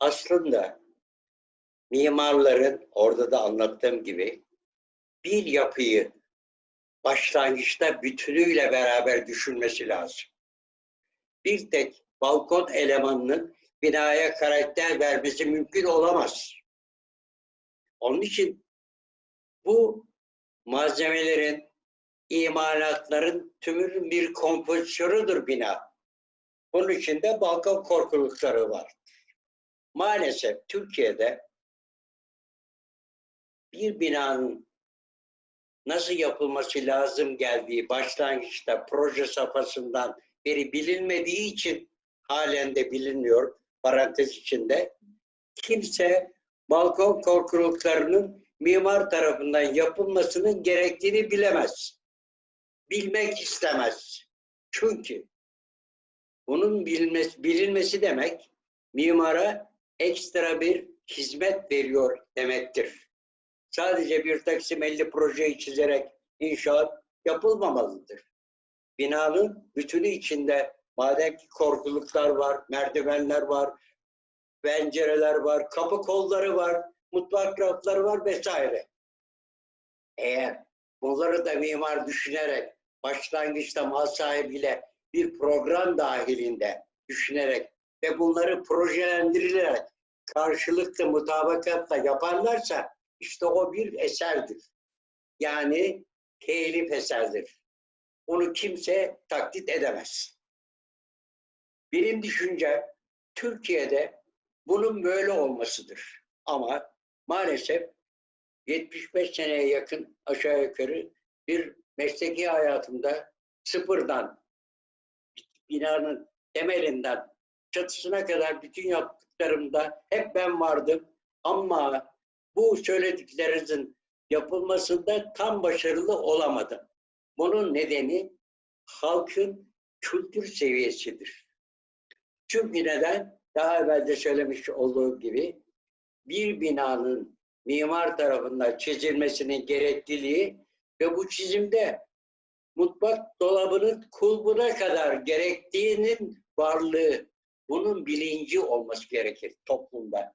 aslında mimarların orada da anlattığım gibi bir yapıyı başlangıçta bütünüyle beraber düşünmesi lazım. Bir tek balkon elemanının binaya karakter vermesi mümkün olamaz. Onun için bu malzemelerin, imalatların tümünün bir kompozisyonudur bina. Bunun içinde balkon korkulukları var. Maalesef Türkiye'de bir binanın nasıl yapılması lazım geldiği başlangıçta proje safhasından beri bilinmediği için halen de bilinmiyor parantez içinde. Kimse balkon korkuluklarının mimar tarafından yapılmasının gerektiğini bilemez. Bilmek istemez. Çünkü bunun bilinmesi, bilinmesi demek mimara ekstra bir hizmet veriyor demektir. Sadece bir taksim 50 projeyi çizerek inşaat yapılmamalıdır. Binanın bütünü içinde madem ki korkuluklar var, merdivenler var, pencereler var, kapı kolları var, mutfak rafları var vesaire. Eğer bunları da mimar düşünerek başlangıçta mal sahibiyle bir program dahilinde düşünerek ve bunları projelendirilerek karşılıklı mutabakatla yaparlarsa işte o bir eserdir. Yani telif eserdir. Onu kimse taklit edemez. Benim düşüncem Türkiye'de bunun böyle olmasıdır. Ama maalesef 75 seneye yakın aşağı yukarı bir mesleki hayatımda sıfırdan binanın temelinden çatısına kadar bütün yaptıklarımda hep ben vardım. Ama bu söylediklerinizin yapılmasında tam başarılı olamadım. Bunun nedeni halkın kültür seviyesidir. Çünkü neden? Daha evvel de söylemiş olduğum gibi bir binanın mimar tarafından çizilmesinin gerekliliği ve bu çizimde mutfak dolabının kulbuna kadar gerektiğinin varlığı, bunun bilinci olması gerekir toplumda.